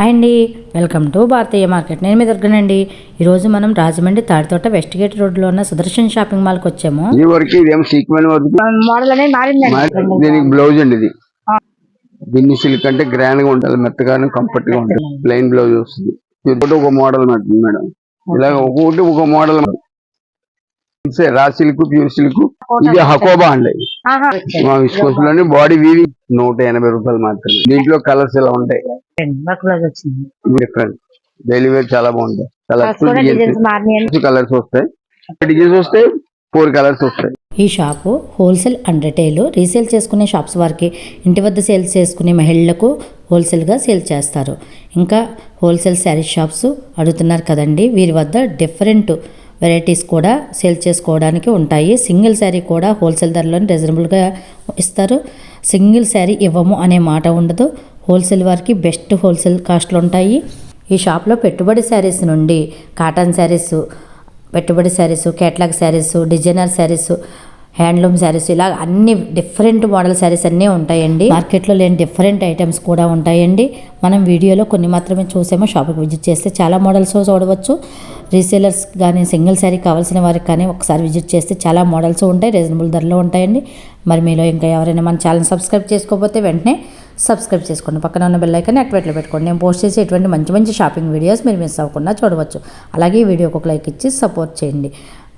Hi అండి. Welcome to Bharatiya market. నేను మీ దగ్గరండి ఈరోజు మనం రాజమండ్రి తాడితోట వెస్ట్ గేట్ రోడ్లో ఉన్న సుదర్శన్ షాపింగ్ మాల్కి వచ్చాము. ఈ వరకు ఇదేం సీక్వెన్ వర్క్? మోడల్ అనేది దీనికి బ్లౌజ్ అండి ఇది. దీన్ని సిల్క్ అంటే గ్రాండ్గా ఉండాలి మెత్తగాను కంఫర్ట్గా ఉంటుంది ప్లెయిన్ బ్లౌజ్ వస్తుంది. ఒక మోడల్ మేడం మేడం. ఇలా ఒక్కొక్కటి ఒక మోడల్ రా సిల్క్ ప్యూర్ సిల్క్ ఇది హకోబా అండి. ఆహా. మా లోని బాడీ వీవి నూట ఎనభై రూపాయలు మాత్రమే. దీంట్లో కలర్స్ ఇలా ఉంటాయి? డిఫరెంట్ డైలీ వేర్ చాలా బాగుంటాయి. కలర్స్ కలర్స్ వస్తాయి. డిజైన్స్ వస్తాయి ఫోర్ కలర్స్ వస్తాయి. ఈ shop wholesale and retail resale చేసుకునే షాప్స్ వారికి ఇంటి వద్ద సేల్స్ చేసుకునే మహిళలకు హోల్సేల్గా సేల్ చేస్తారు. ఇంకా హోల్సేల్ శారీ షాప్స్ అడుగుతున్నారు కదండి వీరి వద్ద డిఫరెంట్ వెరైటీస్ కూడా సేల్ చేసుకోవడానికి ఉంటాయి. సింగిల్ శారీ కూడా హోల్సేల్ ధరలో రీజనబుల్గా ఇస్తారు. సింగిల్ శారీ ఇవ్వము అనే మాట ఉండదు. హోల్సేల్ వారికి బెస్ట్ హోల్సేల్ కాస్ట్లు ఉంటాయి. ఈ షాప్లో పెట్టుబడి శారీస్ నుండి కాటన్ శారీస్ పెట్టుబడి saris catalogue saris designer saris handloom saris ఇలా అన్ని డిఫరెంట్ మోడల్ శారీస్ అన్నీ ఉంటాయండి. మార్కెట్లో లేని డిఫరెంట్ ఐటమ్స్ కూడా ఉంటాయండి. మనం వీడియోలో కొన్ని మాత్రమే చూసామో షాప్కి విజిట్ చేస్తే చాలా మోడల్స్ చూడవచ్చు. రీసేలర్స్ కానీ సింగిల్ శారీ కావాల్సిన వారికి కానీ ఒకసారి విజిట్ చేస్తే చాలా మోడల్స్ ఉంటాయి రీజనబుల్ ధరలో ఉంటాయండి. మరి మీలో ఇంకా ఎవరైనా మన ఛానల్ సబ్స్క్రైబ్ చేసుకోకపోతే వెంటనే సబ్స్క్రైబ్ చేసుకోండి. పక్కన ఉన్న బెల్ ఐకాన్ని యాక్టివేట్లో పెట్టుకోండి. నేను పోస్ట్ చేసే ఎటువంటి మంచి మంచి షాపింగ్ వీడియోస్ మీరు మిస్ అవ్వకుండా చూడవచ్చు. అలాగే ఈ వీడియోకి ఒక లైక్ ఇచ్చి సపోర్ట్ చేయండి.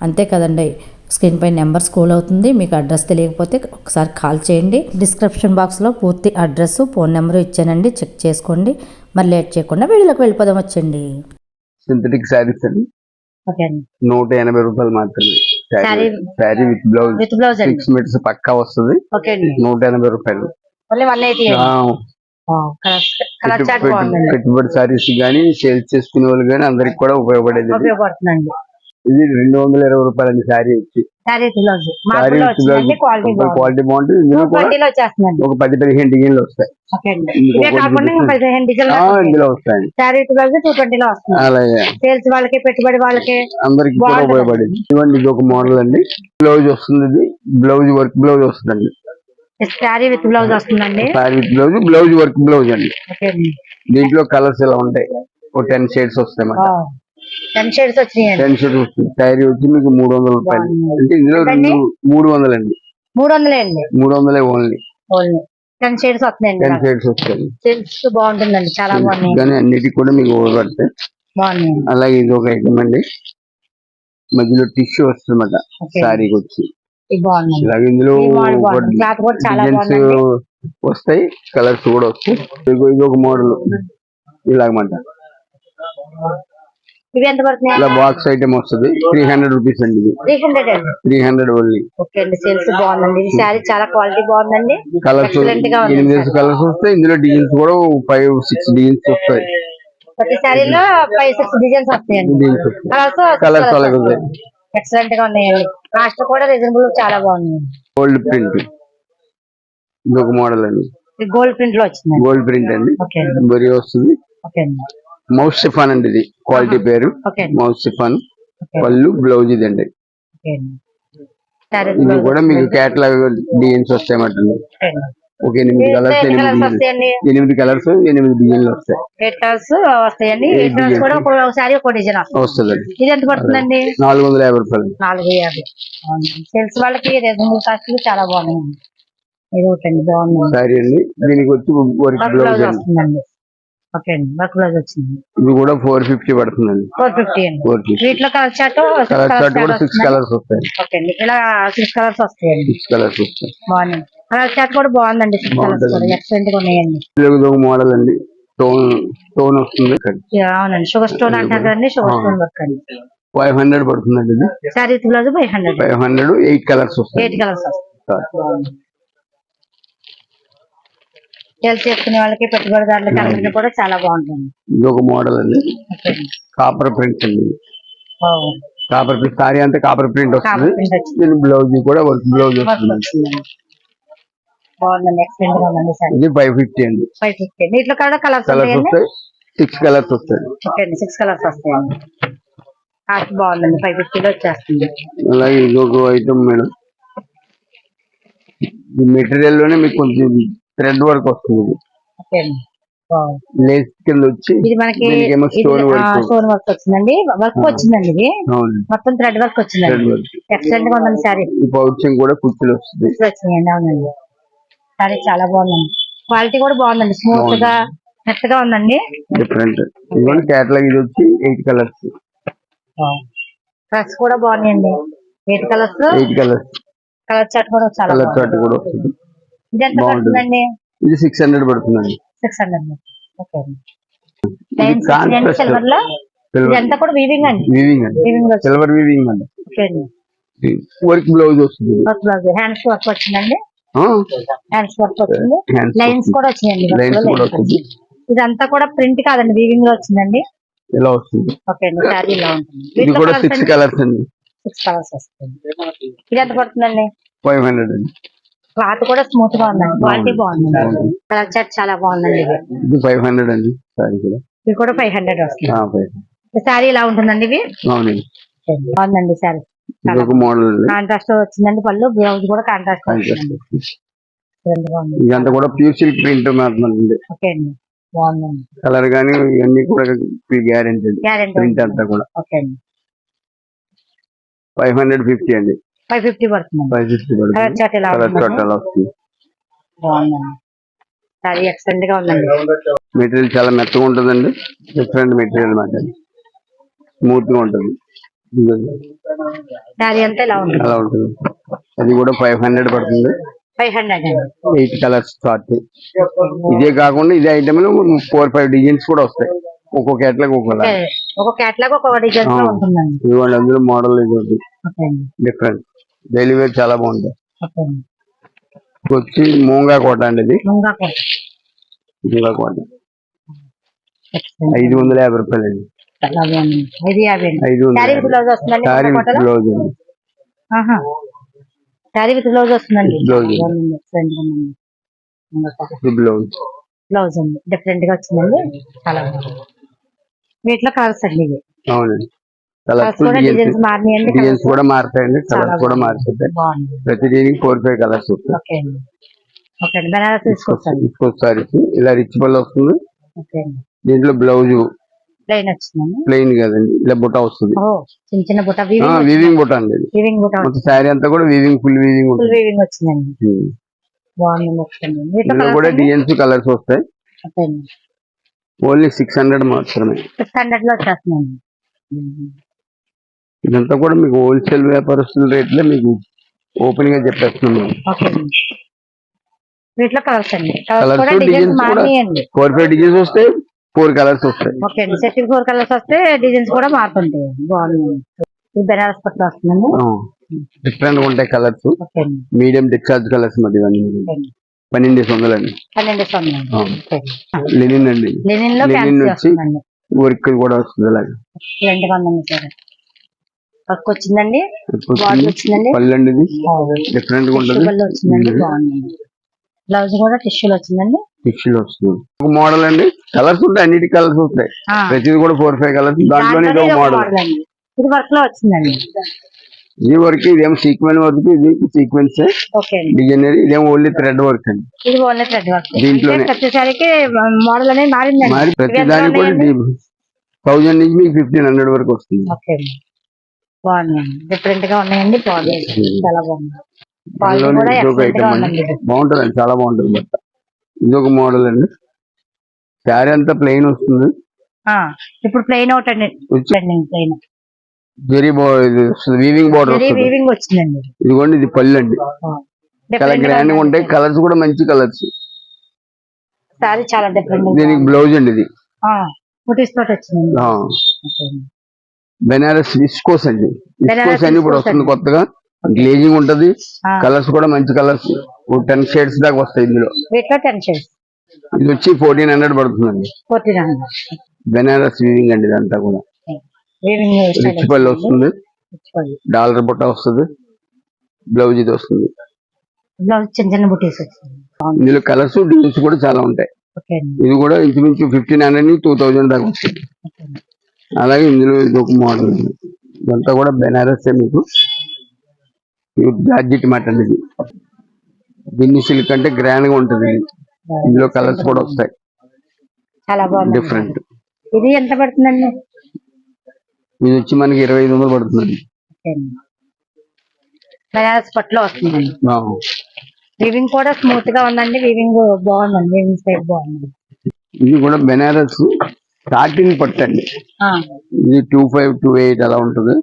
అంతే కదండి. స్క్రీన్ పై నెంబర్ స్కూల్ అవుతుంది. మీకు అడ్రస్ తెలియకపోతే ఒకసారి కాల్ చేయండి. డిస్క్రిప్షన్ బాక్స్లో పూర్తి అడ్రస్ ఫోన్ నెంబర్ ఇచ్చానండి. చెక్ చేసుకోండి. మరి లేట్ చేయకుండా వీడియోలోకి వెళ్ళిపోదాం. వచ్చండి. సింథటిక్ శారీస్ అండి. ఓకే అండి. నూట ఎనభై రూపాయలు మాత్రమే. Sari with blouse with blouse six metres పక్కా వస్తుంది. ఓకే అండి. నూట ఎనభై రూపాయలు. పెట్టుబడి సారీస్ గానీ సేల్స్ చేసుకునే వాళ్ళు గానీ అందరికి కూడా ఉపయోగపడేది ఇది. రెండు వందల ఇరవై శారీ వచ్చి. శారీ వచ్చిందండి క్వాలిటీ బాగుంటుంది. ఇందులో ఒక పది పదిహేను డిజైన్లు వస్తాయి. అండి. ఇందులో వస్తాయండి. అలాగే. సేల్స్ వాళ్ళకి పెట్టుబడి వాళ్ళకి అందరికి. ఉపయోగపడేది. ఇవ్వండి ఇది ఒక మోడల్ అండి. బ్లౌజ్ వస్తుంది ఇది బ్లౌజ్ వర్క్ బ్లౌజ్ వస్తుందండి శారీ విత్ బ్లౌజ్ వస్తుందండి. Sari with blouse blouse work blouse అండి. అండి. దీంట్లో కలర్స్ ఇలా ఉంటాయి? ఒక టెన్ షేడ్స్ వస్తాయి టెన్ షేడ్స్ వచ్చినాయండి టెన్ షేడ్స్ వస్తుంది. శారీ వచ్చి మీకు మూడు వందల రూపాయలు. అంటే ఇందులో రెండు మూడు వందలు అండి మూడు వందలే అండి. మూడు వందలే ఓన్లీ. ఓన్లీ. టెన్ షేడ్స్ వస్తున్నాయండి టెన్ షేడ్స్ వస్తాయి. సేల్స్ బాగుంటుందండి చాలా బాగున్నాయి. కానీ అన్నిటికి కూడా మీకు ఉపయోగపడతాయి బాగున్నాయి. అలాగే ఇది ఒక ఐటమ్ అండి. మధ్యలో టిష్యూ వస్తుంది అన్నమాట ఓకే. శారీకి వచ్చి. ఇలాగే ఇందులో వస్తాయి కలర్స్ కూడా వస్తాయి. ఇది ఒక మోడల్. ఇలాగమాట ఇవి ఎంత పడుతున్నాయి ఇలా బాక్స్ ఐటమ్ వస్తుంది. త్రీ హండ్రెడ్ రూపీస్ అండి ఇది. త్రీ హండ్రెడ్ అండి? త్రీ హండ్రెడ్ ఓన్లీ ఓకే అండి సేల్స్ బాగుందండి. ఈ శారీ చాలా క్వాలిటీ బాగుందండి. కలర్స్ ఎక్సలెంట్గా ఉంది. ఎనిమిది కలర్స్ వస్తాయి. ఇందులో డిజైన్స్ కూడా ఫైవ్ సిక్స్ డిజైన్స్ వస్తాయి. ప్రతి శారీలో ఫైవ్ సిక్స్ డిజైన్స్ వస్తాయండి. కలర్స్ కలర్స్ అలాగే ఎక్సలెంట్గా ఉన్నాయండి కాస్ట్ కూడా రీజనబుల్ చాలా బాగుంది. గోల్డ్ ప్రింట్ ఇది ఒక మోడల్ అండి. గోల్డ్ ప్రింట్లో వచ్చిందండి. గోల్డ్ ప్రింట్ అండి. బరి వస్తుంది. ఓకే అండి. మౌస్ సిఫాన్ అండి ఇది. క్వాలిటీ పేరు. మౌస్ సిఫాన్ పళ్ళు బ్లౌజ్ ఇది అండి ఇది కూడా మీకు క్యాటలాగ్ డిజైన్స్ వస్తాయి ఒక ఎనిమిది కలర్స్ ఎన్ని ఎనిమిది ఎనిమిది కలర్స్ ఎనిమిది డిజైన్లు వస్తాయి. ఎయిట్ కలర్స్ వస్తాయండి. Eight eight colours designs. కూడా ఒక శారీ ఒక డిజైన్ వస్తుంది. వస్తుందండి. ఇది ఎంత పడుతుందండి? నాలుగు వందల యాభై రూపాయలు. నాలుగు యాభై. సేల్స్ వాళ్ళకి రీజనబుల్ కాస్ట్ చాలా బాగుంది ఇది ఒకటండి బాగుంది. సారీ అండి. దీనికి వచ్చి వర్క్ బ్లౌజ్ వస్తుందండి. ఓకే అండి. వర్క్ బ్లౌజ్ వచ్చింది. ఇది కూడా ఫోర్ ఫిఫ్టీ పడుతుందండి. ఫోర్ ఫిఫ్టీ అండి. వీటిలో కలర్ చార్ట్ కలర్ చార్ట్ కూడా సిక్స్ కలర్స్ వస్తాయి. ఓకే అండి. ఇలా సిక్స్ కలర్స్ వస్తాయండి. సిక్స్ కలర్స్ వస్తాయి. బాగుంది. కలర్ చార్ట్ కూడా బాగుందండి సిక్స్ కలర్స్. ఎక్సలెంట్గా ఉన్నాయండి. మోడల్ అండి. టోన్ టోన్ వస్తుంది. అవునండి. షుగర్ స్టోన్ అంటారు కదండి షుగర్ స్టోన్ వర్క్ అండి. ఫైవ్ హండ్రెడ్ పడుతుందండి ఇది. Sari blouse five hundred five hundred eight colours వస్తాయి. ఎయిట్ కలర్స్ వస్తాయి. సేల్ చేసుకునే వాళ్ళకి పెట్టుబడిదారులకి అందరికీ కూడా చాలా బాగుంటుంది. ఇది ఒక మోడల్ అండి. అండి. కాపర్ ప్రింట్ అండి. కాపర్ ప్రింట్ సారీ అంతా కాపర్ ప్రింట్ వస్తుంది. దీని బ్లౌజ్ కూడా వర్క్ బ్లౌజ్ వస్తుంది. బాగుందండి ఎక్సలెంట్గా ఉందండి సారీ. ఇది ఫైవ్ ఫిఫ్టీ అండి. ఫైవ్ ఫిఫ్టీ వీటిలో కూడా కలర్స్ కలర్స్ వస్తాయి. సిక్స్ కలర్స్ వస్తాయి. ఓకే అండి. సిక్స్ కలర్స్ వస్తాయండి. కాస్ట్ బాగుందండి. ఫైవ్ ఫిఫ్టీలో వచ్చేస్తుంది. అలాగే ఇది ఒక ఐటమ్ మేడం. ఈ మెటీరియల్లోనే మీకు కొంచెం థ్రెడ్ వర్క్ వస్తుంది. లేస్ కింద వచ్చి ఇది మనకి. స్టోన్ వర్క్ వచ్చిందండి. వర్క్ వచ్చిందండి ఇది. మొత్తం థ్రెడ్ వర్క్ వచ్చిందండి. ఎక్సలెంట్గా ఉందండి సారీ పౌచింగ్ కూడా కుర్చీలు వస్తుంది. వచ్చినాయండి అవునండి. సారీ చాలా బాగుందండి. క్వాలిటీ కూడా బాగుందండి. స్మూత్గా మెత్తగా ఉందండి. డిఫరెంట్ ఇదిగోండి క్యాటలాగ్ ఇది వచ్చి ఎయిట్ కలర్స్ డ్రెస్ కూడా బాగున్నాయండి. Eight colours eight colours colour chart కూడా చాలా కలర్ చార్ట్ కూడా వస్తుంది. ఇది ఎంత. పడుతుందండి? ఇది సిక్స్ హండ్రెడ్ పడుతుందండి. సిక్స్ హండ్రెడ్ ఓకే సిల్వర్లో కూడా వీవింగ్ అండి? వీవింగ్ అండి. వీవింగ్ వచ్చింది సిల్వర్ వీవింగ్ అండి. ఓకే అండి. వర్క్ బ్లౌజ్ వస్తుంది. వర్క్ బ్లౌజ్ హ్యాండ్స్ వర్క్ వచ్చిందండి? హ్యాండ్స్ వర్క్ వచ్చింది. లైన్స్ వస్తుంది. కూడా వచ్చినాయండి కూడా. వచ్చింది. ఇదంతా కూడా ప్రింట్ కాదండి వీవింగ్లో వచ్చిందండి. ఇలా వస్తుంది? ఓకే అండి శారీ ఇలా ఉంటుంది? ఇది కూడా సిక్స్ కలర్స్ అండి? సిక్స్ కలర్స్ వస్తుంది. ఇది ఎంత పడుతుందండి? ఫైవ్ హండ్రెడ్ అండి. క్లాత్ కూడా స్మూత్గా ఉందండి. క్వాలిటీ బాగుంది. కలర్ చార్ట్ చాలా బాగుందండి ఇది. ఫైవ్ హండ్రెడ్ అండి సారీ కూడా. ఇది కూడా ఫైవ్ హండ్రెడ్ వస్తుంది. శారీ ఇలా ఉంటుందండి ఇది? అవునండి. బాగుందండి ఒక మోడల్ కాంట్రాస్ట్ వచ్చిందండి పళ్ళు. బ్లౌజ్ కూడా కాంట్రాస్ట్ ఇదంతా కూడా ప్యూర్ సిల్క్ ప్రింట్ ఓకే అండి. బాగుందండి. కలర్ కానీ ఇవన్నీ కూడా గ్యారెంటీ ప్రింట్ అంతా కూడా. ఫైవ్ హండ్రెడ్ ఫిఫ్టీ అండి. ఫైవ్ ఫిఫ్టీ ఫైవ్ పడుతుంది. చార్ట్ చార్ట్ ఎక్సలెంట్గా ఉందండి. మెటీరియల్ చాలా మెత్తగా ఉంటుందండి. డిఫరెంట్ మెటీరియల్ మాట స్మూత్గా ఉంటుంది. ఇదిగోండి. శారీ అంతా ఇలా ఉంటుంది? అలా ఉంటుంది? అది కూడా ఫైవ్ హండ్రెడ్ పడుతుంది. Five hundred eight colours start ఇదే కాకుండా ఇదే ఐటమ్లో ఫోర్ ఫైవ్ డిజైన్స్ కూడా వస్తాయి. ఒక్కొక్క కేటలాగ్ ఒక్కొక్క క్యాట్లాగ్ ఒక డిజైన్ ఇదిగోండి అందులో మోడల్ ఇది డిఫరెంట్ డైలీ వేర్ చాలా బాగుంటాయి. అండి ఇది వచ్చి మూంగా కోట అండి ఇది. ముంగా కోట. ఐదు వందల యాభై రూపాయలు అండి. ఐదు అండి. బ్లౌజ్ వస్తుందండి? బ్లౌజ్ అండి. ఆహా. శారీ విత్ బ్లౌజ్ వస్తుందండి. ఉంది. డిఫరెంట్గా వచ్చిందండి. చాలా బాగుంది. వీటిలో కలర్స్ అండి అవునండి. కూడా డిజైన్స్ కూడా మారుతాయండి కలర్స్ కూడా బాగుంది. ప్రతి దీనికి ఫోర్ ఫైవ్ కలర్స్ వస్తాయి. తీసుకొస్తారు ఇలా రిచ్ పళ్ళు వస్తుంది. దీంట్లో బ్లౌజ్ ప్లెయిన్ కదండి. ఇలా బుట్ట వస్తుంది. చిన్న చిన్న బుట్ట. వీవింగ్ బుట్ట అండి వీవింగ్ బుట్ట మొత్తం శారీ అంతా కూడా weaving full weaving full weaving వచ్చిందండి. బాగుంది ఇందులో కూడా డిజైన్స్ కలర్స్ వస్తాయి. ఓన్లీ సిక్స్ హండ్రెడ్ మాత్రమే. సిక్స్ హండ్రెడ్లో వచ్చేస్తున్నాయండి ఇదంతా కూడా మీకు హోల్సేల్ వ్యాపారస్తుల రేట్లే మీకు ఓపెన్గా చెప్పేస్తున్నాం మేము ఓకే అండి. వీటిలో కలర్స్ అండి. కలర్స్ కలర్స్ కూడా డిజైన్స్ మారినాయండి. ఫోర్ ఫైవ్ డిజైన్స్ వస్తాయి ఫోర్ కలర్స్ వస్తాయి. ఓకే అండి. సెట్ ఫోర్ కలర్స్ వస్తే డిజైన్స్ కూడా మారుతుంటాయి. బెనారస్ పట్ల వస్తుందండి. డిఫరెంట్ ఉంటాయి కలర్స్. మీడియం డిశ్చార్జ్ కలర్స్ మరి ఇవన్నీ. పన్నెండు వందలు అండి. పన్నెండు లెనిన్ అండి. లెనిన్ వచ్చి- వర్క్ కూడా వస్తుంది అలాగే. రెండు వందలు వర్క్ వచ్చిందండి. బార్డర్ ఇది డిఫరెంట్గా ఉంటుంది. టిష్యూ వచ్చిందండి. బాగుందండి. బ్లౌజ్ కూడా టిష్యూలు వచ్చిందండి. పిక్చర్ వస్తుంది. ఒక మోడల్ అండి. కలర్స్ ఉంటాయి అన్నిటి కలర్స్ ఉంటాయి. ప్రతిది కూడా ఫోర్ ఫైవ్ కలర్స్ దాంట్లోనే ఇది ఒక ఇది మోడల్ ఇది వర్క్లో వచ్చిందండి. ఈ వర్క్ ఇదేమో సీక్వెన్స్ వర్క్ ఇది సీక్వెన్స్ డిజైన్ ఇదేమో ఓన్లీ థ్రెడ్ వర్క్ అండి. ఇది ఓన్లీ థ్రెడ్ వర్క్ దీంట్లోనే. ప్రతిసారికి మోడల్ అనేది మారిందండి. మరి ప్రతి దానికి కూడా? థౌజండ్ నుంచి మీకు ఫిఫ్టీన్ హండ్రెడ్ వరకు వస్తుంది. బాగుందండి డిఫరెంట్గా ఉన్నాయండి చాలా బాగుంది ఐటమ్ అండి. బాగుంటుంది అండి చాలా బాగుంటుంది బట్ట ఇది ఒక మోడల్ అండి. శారీ అంతా ప్లెయిన్ వస్తుంది. ఇప్పుడు ప్లెయిన్ అవుట్ అండి. Plain zari weaving border weaving వచ్చిందండి. ఇదిగోండి ఇది పళ్ళు అండి. చాలా గ్రాండ్గా ఉంటాయి కలర్స్ కూడా మంచి కలర్స్ సారీ చాలా డిఫరెంట్ దీనికి బ్లౌజ్ అండి ఇది. ఫుటీస్ తోటి వచ్చిందండి. బెనారస్ విస్కోస్ అండి. విస్కోస్ అని ఇప్పుడు వస్తుంది. కొత్తగా. గ్లేజింగ్ ఉంటది. కలర్స్ కూడా మంచి కలర్స్. టెన్ షేడ్స్ దాకా వస్తాయి ఇందులో. ఇది వచ్చి ఫోర్టీన్ హండ్రెడ్ పడుతుందండి. బెనారస్ వీవింగ్ అండి ఇదంతా కూడా. రిచ్ పళ్ళు వస్తుంది? డాలర్ బుట్ట వస్తుంది. బ్లౌజ్ ఇది వస్తుంది. ఇందులో కలర్స్ డిజైన్స్ కూడా చాలా ఉంటాయి. ఇది కూడా ఇంచుమించు ఫిఫ్టీన్ హండ్రెడ్ టూ థౌజండ్ దాకా వస్తుంది. అలాగే ఇందులో ఇది ఒక మోడల్ ఇదంతా కూడా బెనారస్ మీకు. జార్జిట్ మాట అండి ఇది. బిన్ని సిల్క్ అంటే గ్రాండ్గా ఉంటుంది ఇది. ఇందులో కలర్స్ కూడా వస్తాయి. చాలా బాగుంది. డిఫరెంట్ ఇది ఎంత పడుతుందండి? ఇది వచ్చి మనకి ఇరవై ఐదు వందలు పడుతుంది ఓకే అండి. బనారస్ పట్టులో వస్తుందండి. వీవింగ్ కూడా స్మూత్గా ఉందండి. వీవింగ్ బాగుందండి. వీవింగ్ బాగుంది. ఇది కూడా బెనారస్ సాటిన్ పట్టు అండి. ఆ, ఇది టూ ఫైవ్ టూ ఎయిట్ అలా ఉంటుంది.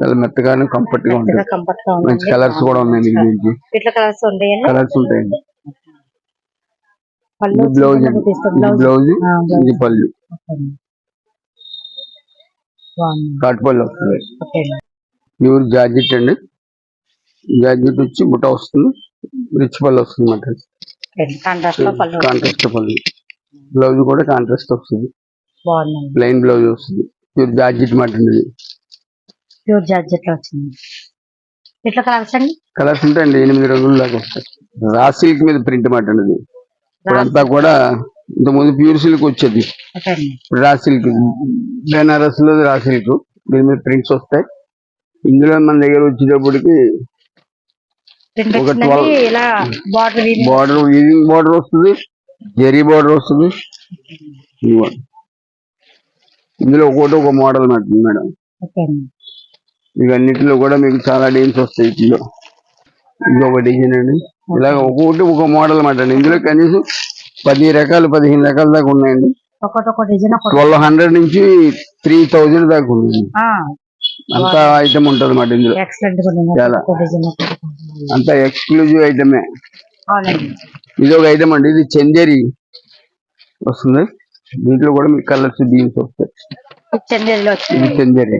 చాలా మెత్తగాను కంఫర్ట్గా ఉంటుంది. మంచి కలర్స్ కూడా ఉన్నాయండి దీనికి. ఇట్లా కలర్స్ ఉంటాయండి? Colours blouse blouse. ఇది పళ్ళు. కాట్ పళ్ళు వస్తుంది. ప్యూర్ జార్జెట్ అండి. జార్జెట్ వచ్చి బుట్ట వస్తుంది. రిచ్ పళ్ళు వస్తుంది మాట. కాంట్రాస్ట్ పళ్ళు బ్లౌజ్ కూడా కాంట్రాస్ట్ వస్తుంది. ప్లెయిన్ బ్లౌజ్ వస్తుంది. ప్యూర్ జార్జెట్ మాట అండి ఇది ప్యూర్ జార్జెట్ వచ్చింది. ఇట్లా కలర్స్ అండి? కలర్స్ ఉంటాయండి ఎనిమిది రంగులు దాకా వస్తాయి. రా సిల్క్ మీద ప్రింట్ మాట అండి ఇది ఇప్పుడంతా కూడా ఇంతకుముందు ప్యూర్ సిల్క్ వచ్చేది. రా సిల్క్ బెనారస్లో రా సిల్క్ దీని మీద ప్రింట్స్ వస్తాయి. ఇందులో మన దగ్గర వచ్చేటప్పటికి ప్రింట్ ఒక వచ్చిందండి 12 ఇలా border weaving border weaving border వస్తుంది. జెరీ బార్డర్ వస్తుంది. ఇందులో ఒక్కోటి ఒక మోడల్ మేడం. అన్నిటిలో కూడా మీకు చాలా డిజైన్స్ వస్తాయి ఇందులో. ఇది ఒక డిజైన్ అండి. ఇలాగ ఒక్కొక్కటి ఒక మోడల్ మాట ఇందులో కనీసం పది రకాలు పదిహేను రకాల దాకా ఉన్నాయండి. ఒకటి ఒకటి. ట్వెల్వ్ హండ్రెడ్ నుంచి త్రీ థౌజండ్ దాకా ఉంది. ఆ, అంత ఐటమ్ ఉంటుంది అన్నమాట ఇందులో. చాలా. అంత ఎక్స్క్లూజివ్ ఐటమే ఇది ఒక ఐటమ్ అండి. ఇది చందేరి వస్తుంది. దీంట్లో కూడా మీకు కలర్స్ డీల్స్ వస్తాయి. ఇది చందేరి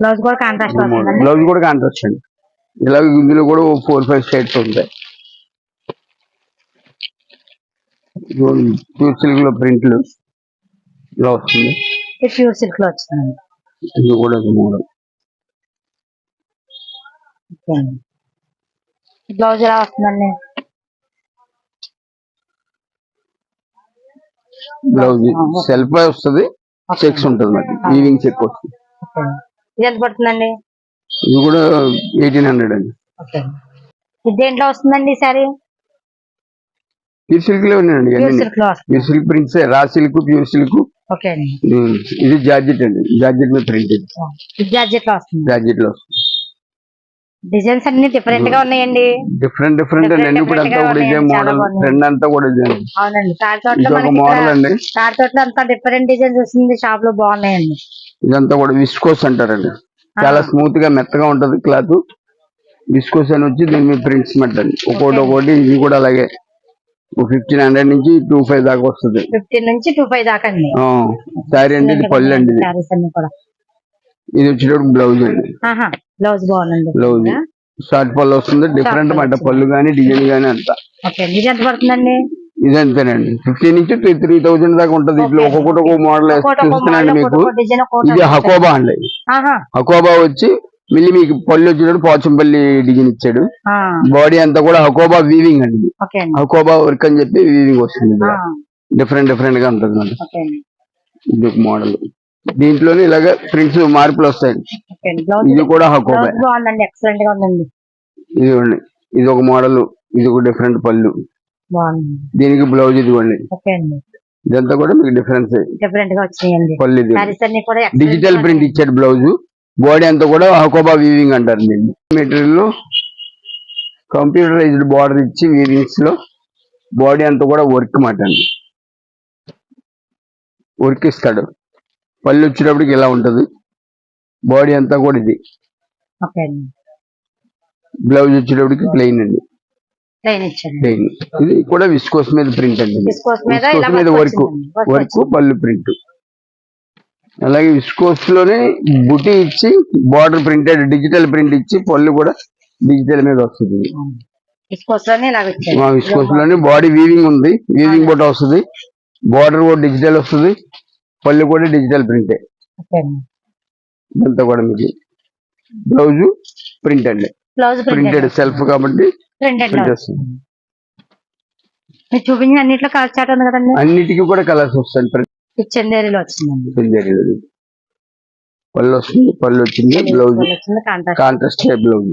బ్లౌజ్ కూడా కాంట్రాస్ట్ వస్తుందండి బ్లౌజ్ కూడా కాంట్రాస్ట్ అండి. ఇలాగ ఇందులో కూడా ఫోర్ ఫైవ్ షేడ్స్ ఉంటాయి. ప్యూర్ సిల్క్లో ప్రింట్లు ఇలా వస్తుంది. ప్యూర్ సిల్క్లో వచ్చిందండి ఇది కూడా ఒక మోడల్ ఓకే అండి బ్లౌజ్ ఎలా వస్తుందండి? బ్లౌజ్ సెల్ఫ్ వస్తుంది చెక్స్ ఉంటుంది మరి వీవింగ్ చెక్ వస్తుంది. ఇది ఎంత పడుతుందండి? ఇది కూడా ఎయిటీన్ హండ్రెడ్ అండి. ఇది దేంట్లో వస్తుందండి సారీ ప్యూర్ సిల్క్లో ఉన్నాయండి pure silk prints raw silk pure silk okay అండి. ఇది జార్జెట్ అండి. జార్జెట్ మీద ప్రింట్ జార్జెట్లో వస్తుంది. జార్జెట్లో డిజైన్స్ అన్ని డిఫరెంట్గా ఉన్నాయండి. డిఫరెంట్ డిఫరెంట్ అండి. ఇప్పుడు అంతా కూడా ఇదే మోడల్. ట్రెండ్ అంతా కూడా ఇదే. అవునండి తాడి ఇది తోటలో ఒక మనకి మోడల్ అండి. తాడి తోటలో అంతా డిఫరెంట్ డిజైన్స్ వస్తుంది. షాప్లో బాగున్నాయండి. ఇదంతా కూడా విస్కోస్ అంటారండి. చాలా స్మూత్గా మెత్తగా ఉంటది క్లాత్ విస్కోస్ అని వచ్చి దీని మీద ప్రింట్స్ మెట్టండి ఒక్కోటి ఒక్కోటి ఇది కూడా అలాగే. ఫిఫ్టీన్ హండ్రెడ్ నుంచి టూ ఫైవ్ దాకా వస్తుంది. ఫిఫ్టీన్ నుంచి టూ ఫైవ్ దాకా అండి. శారీ అంటే ఇది పళ్ళు అండి అన్ని కూడా. ఇది వచ్చేటప్పుడు బ్లౌజ్ అండి. బ్లౌజ్ బాగుందండి. బ్లౌజ్ షార్ట్ పళ్ళు వస్తుంది. డిఫరెంట్ మాట. పళ్ళు కానీ డిజైన్ కానీ అంతా. అండి. ఇది ఎంత పడుతుందండి? ఇది అంతేనండి ఫిఫ్టీన్ నుంచి త్రీ థౌజండ్ దాకా ఉంటది. ఇట్లా. ఒక్కొక్కటి ఒక్కొక్క మోడల్ చూస్తున్నాండి మీకు. ఇది హకోబా అండి. హకోబా వచ్చి మళ్ళీ మీకు పళ్ళు వచ్చేటప్పుడు పోచంపల్లి డిజైన్ ఇచ్చాడు. బాడీ అంతా కూడా హకోబా వీవింగ్ అండి. ఇది. హకోబా వర్క్ అని చెప్పి వీవింగ్ వస్తుంది డిఫరెంట్ డిఫరెంట్గా ఉంటుంది అండి. ఇది ఒక మోడల్ దీంట్లోనే ఇలాగ ప్రింట్స్ మార్పులు వస్తాయండి ఇది కూడా హకోబా ఇదిగోండి. ఇది ఒక మోడల్ ఇది ఒక డిఫరెంట్ పళ్ళు. దీనికి బ్లౌజ్ ఇదిగోండి. ఇదంతా కూడా మీకు డిఫరెన్స్ డిఫరెంట్గా వచ్చినాయండి. ఇది. Digital print. ఇచ్చాడు బ్లౌజ్ బాడీ అంతా కూడా హకోబా వీవింగ్ అంటారు దీన్ని. మెటీరియల్లో కంప్యూటరైజ్డ్ బార్డర్ ఇచ్చి వీవింగ్స్లో బాడీ అంతా కూడా వర్క్ మాట అండి. వర్క్ ఇస్తాడు. పళ్ళు వచ్చేటప్పటికి ఇలా ఉంటది. బాడీ అంతా కూడా ఇది. బ్లౌజ్ వచ్చేటప్పటికి ప్లెయిన్ అండి. ప్లెయిన్ ఇది కూడా విస్కోస్ మీద ప్రింట్ అండి. విస్కోస్ మీద వర్క్ వర్క్. పళ్ళు ప్రింట్ అలాగే విస్కోస్లోనే బుటీ ఇచ్చి బార్డర్ ప్రింటెడ్ డిజిటల్ ప్రింట్ ఇచ్చి పళ్ళు కూడా డిజిటల్ మీద వస్తుంది. మా విస్కోస్లోనే బాడీ వీవింగ్ ఉంది. వీవింగ్ కూడా వస్తుంది. బార్డర్ కూడా డిజిటల్ వస్తుంది. పళ్ళు కూడా డిజిటల్ ప్రింటే. ఇదంతా కూడా మీకు. బ్లౌజ్ ప్రింట్ అండి బ్లౌజ్ ప్రింటెడ్. ప్రింటెడ్ సెల్ఫ్ కాబట్టి ప్రింట్ వస్తుంది. చూపించిన అన్నిట్లో కలర్ చాట్ ఉంది కదండి. అన్నిటికీ కూడా కలర్స్ వస్తాయి. ఇది చందేరిలో వచ్చిందండి. చందేరిలో. పళ్ళు వస్తుంది పళ్ళు వచ్చింది బ్లౌజ్. Contrast blouse.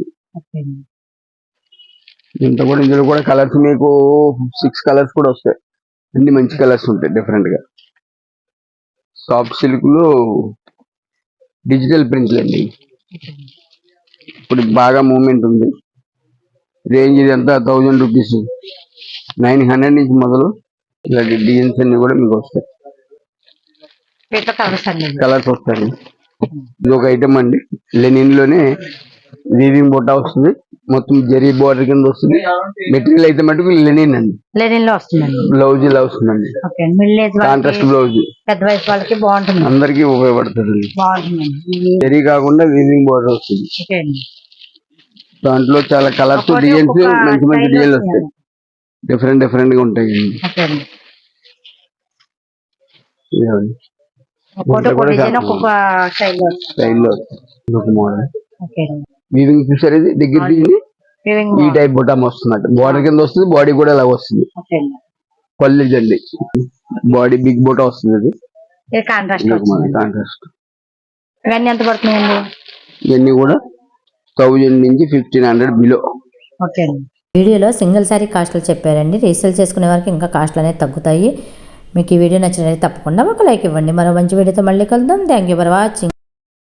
ఇంత కూడా ఇందులో కూడా కలర్స్ మీకు సిక్స్ కలర్స్ కూడా వస్తాయి. అన్ని మంచి కలర్స్ ఉంటాయి డిఫరెంట్గా. సాఫ్ట్ సిల్క్లో డిజిటల్ ప్రింట్లు అండి ఇప్పుడు బాగా మూమెంట్ ఉంది. రేంజ్ ఇది ఎంత? థౌజండ్ రూపీస్ నైన్ హండ్రెడ్ నుంచి మొదలు ఇలాంటి డిజైన్స్ అన్ని కూడా మీకు వస్తాయి. వీటిలో కలర్స్ అండి. కలర్స్ వస్తాయి. ఇది ఒక ఐటమ్ అండి. లెనిన్లోనే వీవింగ్ బొట్ట వస్తుంది. మొత్తం జరీ బోర్డర్ కింద వస్తుంది. మెటీరియల్ అయితే మటుకు లెనిన్ అండి. లెనిన్లో వస్తుందండి. బ్లౌజ్ ఇలా వస్తుందండి. కాంట్రాస్ట్ బ్లౌజ్ పెద్ద వయసు వాళ్ళకి బాగుంటుంది. అందరికీ ఉపయోగపడుతుంది జరీ కాకుండా వీవింగ్ బోర్డర్ వస్తుంది. దాంట్లో చాలా కలర్స్ డిజైన్స్ మంచి మంచి డిజైన్లు వస్తాయి. వస్తాయి. డిఫరెంట్ డిఫరెంట్గా ఉంటాయి ఓకే అండి ఇదిగోండి. ఒక్కొక్కటి ఒక్కొక్క డిజైన్ ఒక్కొక్క స్టైల్లో. వీవింగ్ చూసారు ఇది? దగ్గర దిగి ఈ టైప్ బొటామ్ వస్తున్నట్టు బార్డర్ కింద వస్తుంది బాడీ కూడా ఇలా వస్తుంది. పళ్ళు అండి బాడీ బిగ్ బొటా వస్తుంది అది. ఇది కాంట్రాస్ట్ ఇవన్నీ ఎంత పడుతున్నాయండి? ఇవన్నీ కూడా థౌజండ్ నుంచి ఫిఫ్టీన్ హండ్రెడ్ బిలో ఓకే వీడియోలో సింగిల్ శారీ కాస్ట్లు చెప్పారండి. రీసేల్ చేసుకునే వారికి ఇంకా కాస్ట్లు అనేవి తగ్గుతాయి. మీకు ఈ వీడియో నచ్చినట్లయితే తప్పకుండా ఒక లైక్ ఇవ్వండి. మరో మంచి వీడియోతో మళ్ళీ కలుద్దాం. Thank you for watching